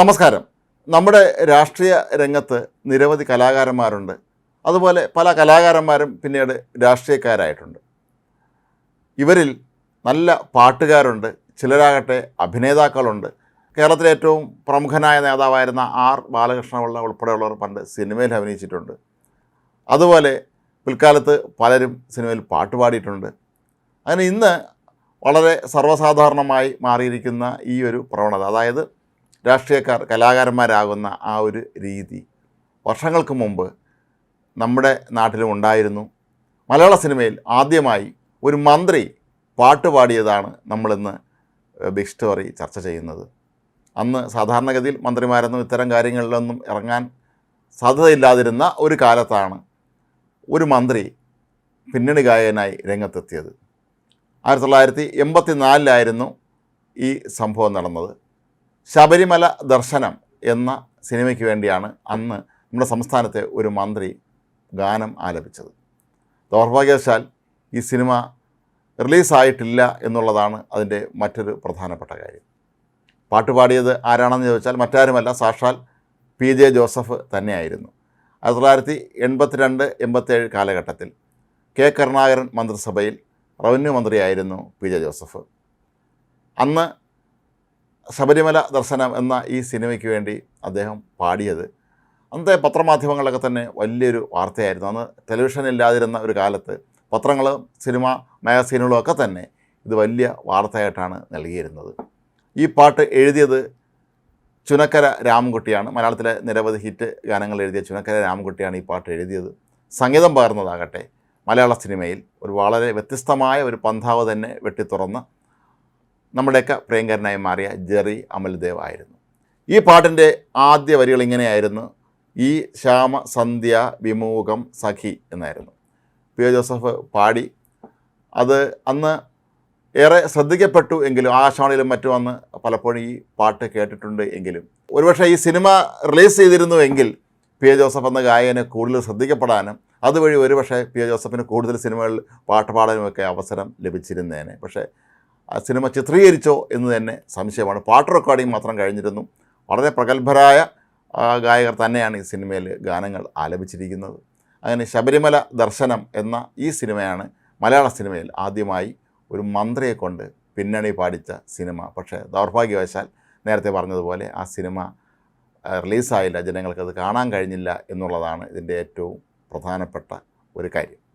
നമസ്കാരം. നമ്മുടെ രാഷ്ട്രീയ രംഗത്ത് നിരവധി കലാകാരന്മാരുണ്ട്. അതുപോലെ പല കലാകാരന്മാരും പിന്നീട് രാഷ്ട്രീയക്കാരായിട്ടുണ്ട്. ഇവരിൽ നല്ല പാട്ടുകാരുണ്ട്. ചിലരാകട്ടെ അഭിനേതാക്കളുണ്ട്. കേരളത്തിലെ ഏറ്റവും പ്രമുഖനായ നേതാവായിരുന്ന ആർ ബാലകൃഷ്ണപിള്ള ഉൾപ്പെടെയുള്ളവർ പണ്ട് സിനിമയിൽ അഭിനയിച്ചിട്ടുണ്ട്. അതുപോലെ പിൽക്കാലത്ത് പലരും സിനിമയിൽ പാട്ട് പാടിയിട്ടുണ്ട്. അങ്ങനെ ഇന്ന് വളരെ സർവസാധാരണമായി മാറിയിരിക്കുന്ന ഈ ഒരു പ്രവണത. അതായത് രാഷ്ട്രീയക്കാർ കലാകാരന്മാരാകുന്ന ആ ഒരു രീതി വർഷങ്ങൾക്ക് മുമ്പ് നമ്മുടെ നാട്ടിലും ഉണ്ടായിരുന്നു. മലയാള സിനിമയിൽ ആദ്യമായി ഒരു മന്ത്രി പാട്ട് പാടിയതാണ് നമ്മളിന്ന് ബിഗ് സ്റ്റോറി ചർച്ച ചെയ്യുന്നത്. അന്ന് സാധാരണഗതിയിൽ മന്ത്രിമാരൊന്നും ഇത്തരം കാര്യങ്ങളിലൊന്നും ഇറങ്ങാൻ സാധ്യതയില്ലാതിരുന്ന ഒരു കാലത്താണ് ഒരു മന്ത്രി പിന്നണി ഗായകനായി രംഗത്തെത്തിയത്. ആയിരത്തി തൊള്ളായിരത്തി എൺപത്തി നാലിലായിരുന്നു ഈ സംഭവം നടന്നത്. ശബരിമല ദർശനം എന്ന സിനിമയ്ക്ക് വേണ്ടിയാണ് അന്ന് നമ്മുടെ സംസ്ഥാനത്തെ ഒരു മന്ത്രി ഗാനം ആലപിച്ചത്. ദൗർഭാഗ്യവശാൽ ഈ സിനിമ റിലീസായിട്ടില്ല എന്നുള്ളതാണ് അതിന്റെ മറ്റൊരു പ്രധാനപ്പെട്ട കാര്യം. പാട്ട് പാടിയത് ആരാണെന്ന് ചോദിച്ചാൽ മറ്റാരുമല്ല സാക്ഷാൽ പി ജെ ജോസഫ് തന്നെയായിരുന്നു. ആയിരത്തി തൊള്ളായിരത്തി എൺപത്തിരണ്ട് എൺപത്തേഴ് കാലഘട്ടത്തിൽ കെ കരുണാകരൻ മന്ത്രിസഭയിൽ റവന്യൂ മന്ത്രിയായിരുന്നു പി ജെ ജോസഫ്. അന്ന് ശബരിമല ദർശനം എന്ന ഈ സിനിമയ്ക്ക് വേണ്ടി അദ്ദേഹം പാടിയത്. അന്നത്തെ പത്രമാധ്യമങ്ങളിലൊക്കെ തന്നെ വലിയൊരു വാർത്തയായിരുന്നു. അന്ന് ടെലിവിഷൻ ഇല്ലാതിരുന്ന ഒരു കാലത്ത് പത്രങ്ങളും സിനിമ മാഗസീനുകളും ഒക്കെ തന്നെ ഇത് വലിയ വാർത്തയായിട്ടാണ് നൽകിയിരുന്നത്. ഈ പാട്ട് എഴുതിയത് ചുനക്കര രാമൻകുട്ടിയാണ്. മലയാളത്തിലെ നിരവധി ഹിറ്റ് ഗാനങ്ങൾ എഴുതിയ ചുനക്കര രാമൻകുട്ടിയാണ് ഈ പാട്ട് എഴുതിയത്. സംഗീതം പകർന്നതാകട്ടെ മലയാള സിനിമയിൽ ഒരു വളരെ വ്യത്യസ്തമായ ഒരു പന്ഥാവ് തന്നെ വെട്ടിത്തുറന്ന് നമ്മുടെയൊക്കെ പ്രിയങ്കരനായി മാറിയ ജെറി അമൽദേവ് ആയിരുന്നു. ഈ പാട്ടിന്റെ ആദ്യ വരികൾ ഇങ്ങനെയായിരുന്നു. ഈ ശ്യാമ സന്ധ്യ വിമുഖം സഖി എന്നായിരുന്നു. പി ജോസഫ് പാടി. അത് അന്ന് ഏറെ ശ്രദ്ധിക്കപ്പെട്ടു എങ്കിലും ആകാശവാണിയിലും മറ്റും അന്ന് പലപ്പോഴും ഈ പാട്ട് കേട്ടിട്ടുണ്ട് എങ്കിലും. ഒരുപക്ഷെ ഈ സിനിമ റിലീസ് ചെയ്തിരുന്നു എങ്കിൽ പി എ ജോസഫ് എന്ന ഗായകനെ കൂടുതൽ ശ്രദ്ധിക്കപ്പെടാനും അതുവഴി ഒരുപക്ഷെ പി എ ജോസഫിന് കൂടുതൽ സിനിമകളിൽ പാട്ട് പാടാനുമൊക്കെ അവസരം ലഭിച്ചിരുന്നേനെ. പക്ഷേ സിനിമ ചിത്രീകരിച്ചോ എന്ന് തന്നെ സംശയമാണ്. പാട്ട് റെക്കോർഡിംഗ് മാത്രം കഴിഞ്ഞിരുന്നു. വളരെ പ്രഗത്ഭരായ ഗായകർ തന്നെയാണ് ഈ സിനിമയിൽ ഗാനങ്ങൾ ആലപിച്ചിരിക്കുന്നത്. അങ്ങനെ ശബരിമല ദർശനം എന്ന ഈ സിനിമയാണ് മലയാള സിനിമയിൽ ആദ്യമായി ഒരു മന്ത്രിയെ കൊണ്ട് പിന്നണി പാടിച്ച സിനിമ. പക്ഷേ ദൗർഭാഗ്യവശാൽ നേരത്തെ പറഞ്ഞതുപോലെ ആ സിനിമ ആ, റിലീസായില്ല. ജനങ്ങൾക്കത് കാണാൻ കഴിഞ്ഞില്ല എന്നുള്ളതാണ് ഇതിന്റെ ഏറ്റവും പ്രധാനപ്പെട്ട ഒരു കാര്യം.